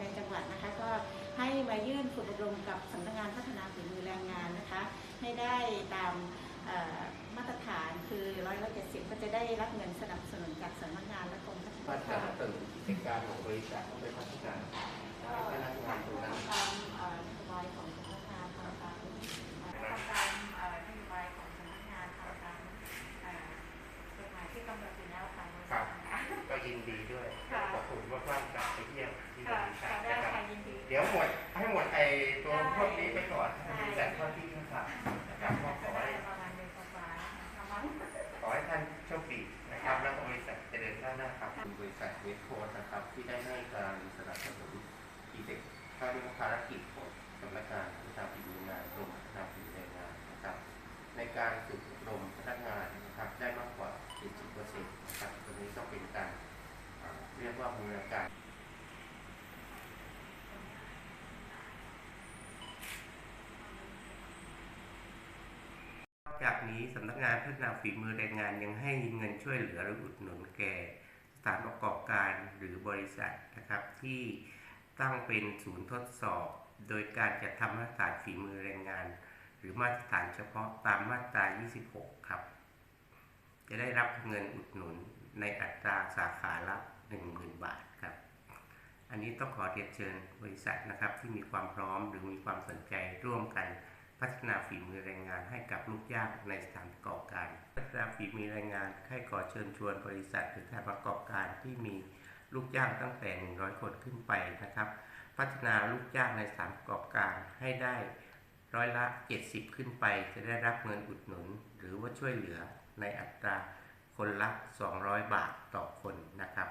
ในจังหวัดนะคะ ก็ให้มายื่นฝึกอบรมกับสำนักงานพัฒนาฝีมือแรงงานนะคะ ให้ได้ตามมาตรฐานคือร้อยละเจ็ดสิบก็จะได้รับเงินสนับสนุนจากสำนักงานและกรมพัฒนาฒนาเสริมกิจการของบริษัทต้องไปพัฒนา นดีด้วยค่ะขอบคุณมากมากๆครับไปเยี่ยมที่บค่ะริษัค่ะทได้นะครับค่ะยินดีเดี๋ยวหมดให้หมดไอตัวพวกนี้ไปก่อนให้บริษัทเข้าที่ทั้งสามนะครับก็ขจะอได้ให้ประมาณเดือนกว่าๆนะคะมั้งขอให้ท่านโชคดีนะครับ แล้วก็บริษัทเจริญก้าวหน้าครับบริษัทเวทโคสนะครับ ที่ได้ให้การสนับสนุนอีเด็กเข้าร่วมภารกิจของสำนักงานพัฒนาฝีมืองานกรมพัฒนาฝีมือแรงงานนะครับ ในการฝึกอบรมพนักงานนะครับได้มากกว่า 70%นะครับตรงนี้ก็เป็นการ เรียกว่าบูรณาการนอกจากนี้สำนักงานพัฒนาฝีมือแรงงานยังให้เงินช่วยเหลือหรืออุดหนุนแก่สถานประกอบการหรือบริษัทนะครับ ที่ตั้งเป็นศูนย์ทดสอบ โดยการจัดทำมาตรฐานฝีมือแรงงาน หรือมาตรฐานเฉพาะตามมาตรา 26 ครับ จะได้รับเงินอุดหนุน ในอัตราสาขาละ 10,000 บาทครับ อันนี้ต้องขอเรียนเชิญบริษัทนะครับที่มีความพร้อมหรือมีความสนใจร่วมกันพัฒนาฝีมือแรงงานให้กับลูกจ้างในสถานประกอบการ พัฒนาฝีมือแรงงานให้ขอเชิญชวนบริษัทหรือสถานประกอบการที่มีลูกจ้างตั้งแต่ 100 คนขึ้นไปนะครับ พัฒนาลูกจ้างในสถานประกอบการให้ได้ร้อยละ 70 ขึ้นไป จะได้รับเงินอุดหนุน หรือว่าช่วยเหลือในอัตรา คนละ 200 บาทต่อคนนะครับ